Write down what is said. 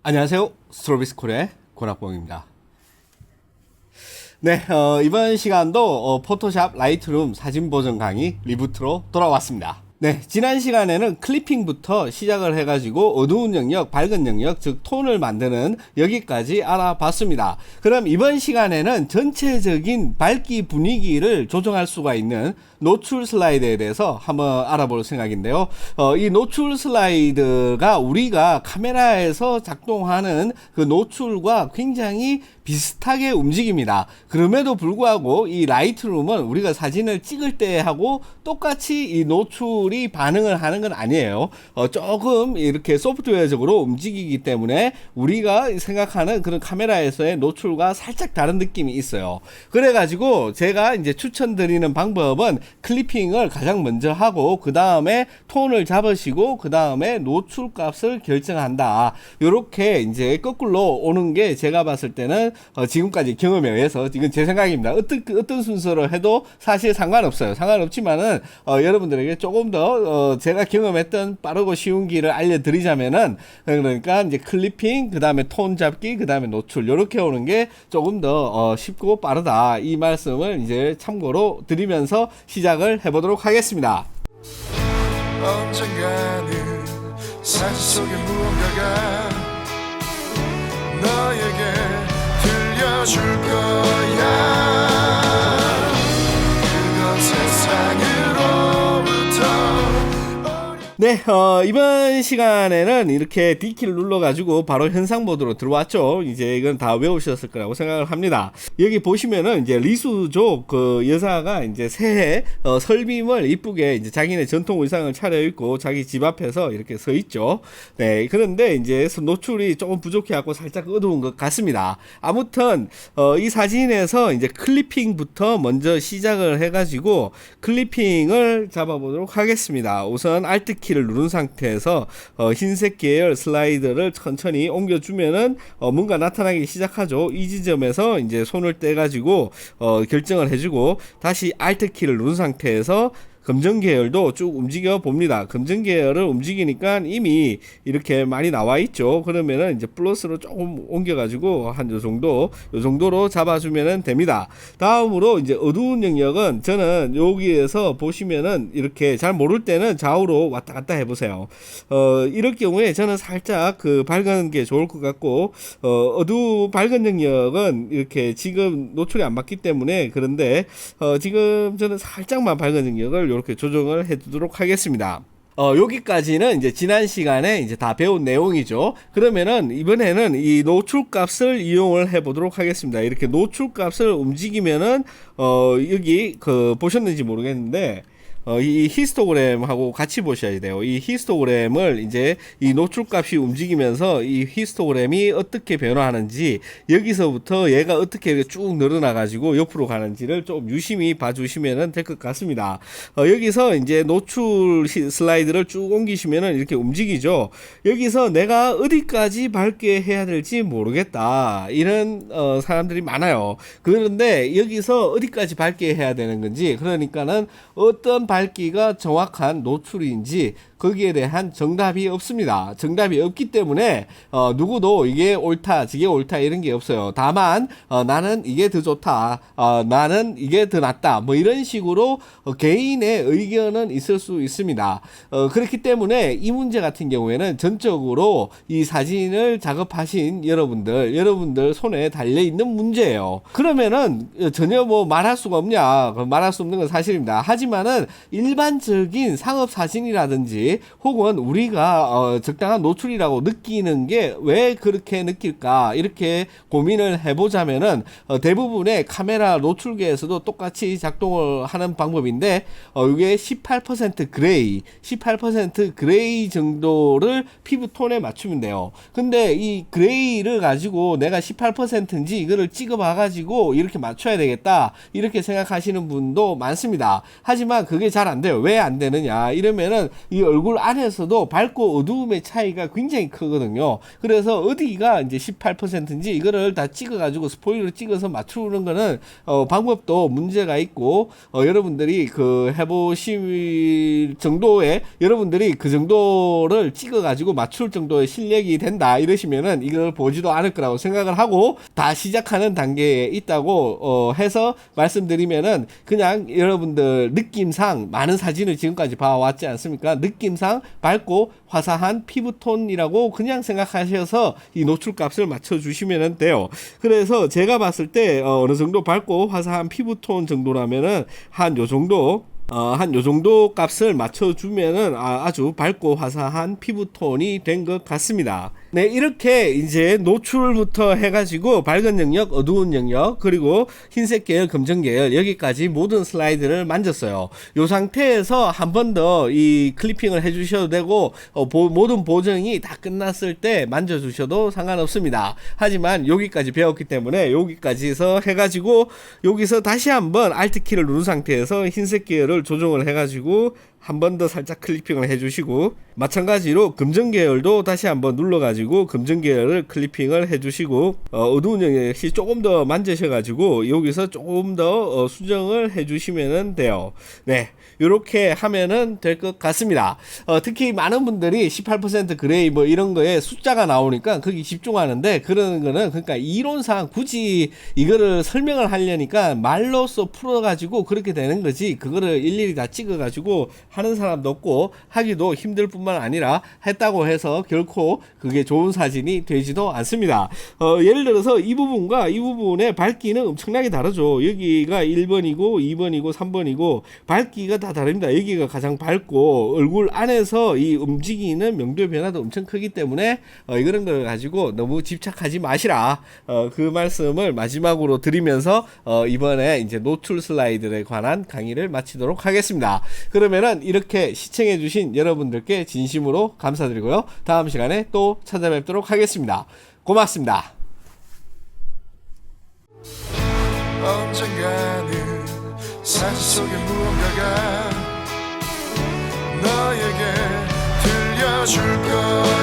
안녕하세요. 스트로비스쿨의 권학봉입니다. 네, 어, 이번 시간도 어, 포토샵 라이트룸 사진 보정 강의 리부트로 돌아왔습니다. 네, 지난 시간에는 클리핑부터 시작을 해가지고 어두운 영역, 밝은 영역, 즉 톤을 만드는 여기까지 알아봤습니다. 그럼 이번 시간에는 전체적인 밝기 분위기를 조정할 수가 있는 노출 슬라이드에 대해서 한번 알아볼 생각인데요. 어, 이 노출 슬라이드가 우리가 카메라에서 작동하는 그 노출과 굉장히 비슷하게 움직입니다. 그럼에도 불구하고 이 라이트룸은 우리가 사진을 찍을 때 하고 똑같이 이 노출이 반응을 하는 건 아니에요. 어, 조금 이렇게 소프트웨어적으로 움직이기 때문에 우리가 생각하는 그런 카메라에서의 노출과 살짝 다른 느낌이 있어요. 그래가지고 제가 이제 추천드리는 방법은 클리핑을 가장 먼저 하고 그 다음에 톤을 잡으시고 그 다음에 노출 값을 결정한다. 요렇게 이제 거꾸로 오는 게 제가 봤을 때는 어, 지금까지 경험에 의해서 지금 제 생각입니다. 어떤 어떤 순서로 해도 사실 상관없어요. 상관없지만은 어, 여러분들에게 조금 더 어, 제가 경험했던 빠르고 쉬운 길을 알려드리자면은 그러니까 이제 클리핑 그 다음에 톤 잡기 그 다음에 노출 요렇게 오는 게 조금 더 어, 쉽고 빠르다 이 말씀을 이제 참고로 드리면서 시 작을 해보도록 하겠습니다. 너에게 들려줄 거야 네, 어, 이번 시간에는 이렇게 D키를 눌러가지고 바로 현상 모드로 들어왔죠. 이제 이건 다 외우셨을 거라고 생각을 합니다. 여기 보시면은 이제 리수족 그 여사가 이제 새해 어, 설빔을 이쁘게 이제 자기네 전통 의상을 차려입고 자기 집 앞에서 이렇게 서 있죠. 네, 그런데 이제 노출이 조금 부족해갖고 살짝 어두운 것 같습니다. 아무튼 어, 이 사진에서 이제 클리핑부터 먼저 시작을 해가지고 클리핑을 잡아보도록 하겠습니다. 우선 Alt 키를 누른 상태에서 어, 흰색 계열 슬라이드를 천천히 옮겨주면은 어, 뭔가 나타나기 시작하죠. 이 지점에서 이제 손을 떼가지고 어, 결정을 해주고 다시 Alt 키를 누른 상태에서 검정 계열도 쭉 움직여 봅니다. 검정 계열을 움직이니까 이미 이렇게 많이 나와 있죠. 그러면은 이제 플러스로 조금 옮겨가지고 한 요 정도, 요 정도로 잡아주면은 됩니다. 다음으로 이제 어두운 영역은 저는 여기에서 보시면은 이렇게 잘 모를 때는 좌우로 왔다 갔다 해보세요. 어, 이럴 경우에 저는 살짝 그 밝은 게 좋을 것 같고, 어, 어두 밝은 영역은 이렇게 지금 노출이 안 맞기 때문에 그런데, 어, 지금 저는 살짝만 밝은 영역을 이렇게 조정을 해두도록 하겠습니다. 어, 여기까지는 이제 지난 시간에 이제 다 배운 내용이죠. 그러면은 이번에는 이 노출 값을 이용을 해 보도록 하겠습니다. 이렇게 노출 값을 움직이면은, 어, 여기 그 보셨는지 모르겠는데, 어, 이 히스토그램하고 같이 보셔야 돼요. 이 히스토그램을 이제 이 노출값이 움직이면서 이 히스토그램이 어떻게 변화하는지 여기서부터 얘가 어떻게 쭉 늘어나 가지고 옆으로 가는지를 좀 유심히 봐주시면 될 것 같습니다. 어, 여기서 이제 노출 시- 슬라이드를 쭉 옮기시면은 이렇게 움직이죠. 여기서 내가 어디까지 밝게 해야 될지 모르겠다. 이런 어, 사람들이 많아요. 그런데 여기서 어디까지 밝게 해야 되는 건지 그러니까는 어떤 밝 기가 정확한 노출인지 거기에 대한 정답이 없습니다. 정답이 없기 때문에 어, 누구도 이게 옳다, 저게 옳다 이런 게 없어요. 다만 어, 나는 이게 더 좋다, 어, 나는 이게 더 낫다, 뭐 이런 식으로 어, 개인의 의견은 있을 수 있습니다. 어, 그렇기 때문에 이 문제 같은 경우에는 전적으로 이 사진을 작업하신 여러분들, 여러분들 손에 달려 있는 문제예요. 그러면은 전혀 뭐 말할 수가 없냐? 그럼 말할 수 없는 건 사실입니다. 하지만은 일반적인 상업 사진이라든지 혹은 우리가 어, 적당한 노출이라고 느끼는 게 왜 그렇게 느낄까? 이렇게 고민을 해보자면은 어, 대부분의 카메라 노출계에서도 똑같이 작동을 하는 방법인데 어, 이게 18% 그레이, 18% 그레이 정도를 피부 톤에 맞추면 돼요. 근데 이 그레이를 가지고 내가 18%인지 이거를 찍어봐 가지고 이렇게 맞춰야 되겠다 이렇게 생각하시는 분도 많습니다. 하지만 그게 잘 안 돼요. 왜 안 되느냐? 이러면은 이 얼굴 안에서도 밝고 어두움의 차이가 굉장히 크거든요. 그래서 어디가 이제 18%인지 이거를 다 찍어가지고 스포일러 찍어서 맞추는 거는 어, 방법도 문제가 있고 어, 여러분들이 그 해보실 정도의 여러분들이 그 정도를 찍어가지고 맞출 정도의 실력이 된다 이러시면은 이걸 보지도 않을 거라고 생각을 하고 다 시작하는 단계에 있다고 어, 해서 말씀드리면은 그냥 여러분들 느낌상 많은 사진을 지금까지 봐왔지 않습니까? 느낌상 밝고 화사한 피부톤이라고 그냥 생각하셔서 이 노출값을 맞춰주시면 돼요. 그래서 제가 봤을 때 어, 어느 정도 밝고 화사한 피부톤 정도라면은 한 요 정도 어, 한 요 정도 값을 맞춰주면은 아, 아주 밝고 화사한 피부톤이 된 것 같습니다. 네, 이렇게 이제 노출부터 해가지고 밝은 영역, 어두운 영역, 그리고 흰색 계열, 검정 계열, 여기까지 모든 슬라이드를 만졌어요. 요 상태에서 한 번 더 이 클리핑을 해주셔도 되고, 어, 보- 모든 보정이 다 끝났을 때 만져주셔도 상관없습니다. 하지만 여기까지 배웠기 때문에 여기까지서 해가지고, 여기서 다시 한번 Alt키를 누른 상태에서 흰색 계열을 조정을 해가지고, 한 번 더 살짝 클리핑을 해주시고 마찬가지로 금전 계열도 다시 한번 눌러가지고 금전 계열을 클리핑을 해주시고 어, 두운 영역 역시 조금 더 만드셔가지고 여기서 조금 더 어, 수정을 해주시면 돼요. 네, 이렇게 하면은 될 것 같습니다. 어, 특히 많은 분들이 18% 그레이 뭐 이런 거에 숫자가 나오니까 거기 집중하는데 그런 거는 그러니까 이론상 굳이 이거를 설명을 하려니까 말로써 풀어가지고 그렇게 되는 거지 그거를 일일이 다 찍어가지고 하는 사람도 없고 하기도 힘들 뿐만 아니라 했다고 해서 결코 그게 좋은 사진이 되지도 않습니다. 어, 예를 들어서 이 부분과 이 부분의 밝기는 엄청나게 다르죠. 여기가 1번이고 2번이고 3번이고 밝기가 다 다릅니다. 여기가 가장 밝고 얼굴 안에서 이 움직이는 명도의 변화도 엄청 크기 때문에 어, 이런 걸 가지고 너무 집착하지 마시라. 어, 그 말씀을 마지막으로 드리면서 어, 이번에 이제 노출 슬라이드에 관한 강의를 마치도록 하겠습니다. 그러면은 이렇게 시청해주신 여러분들께 진심으로 감사드리고요. 다음 시간에 또 찾아뵙도록 하겠습니다. 고맙습니다. 언젠가는 사진 속에 무언가가 너에게 들려줄 거야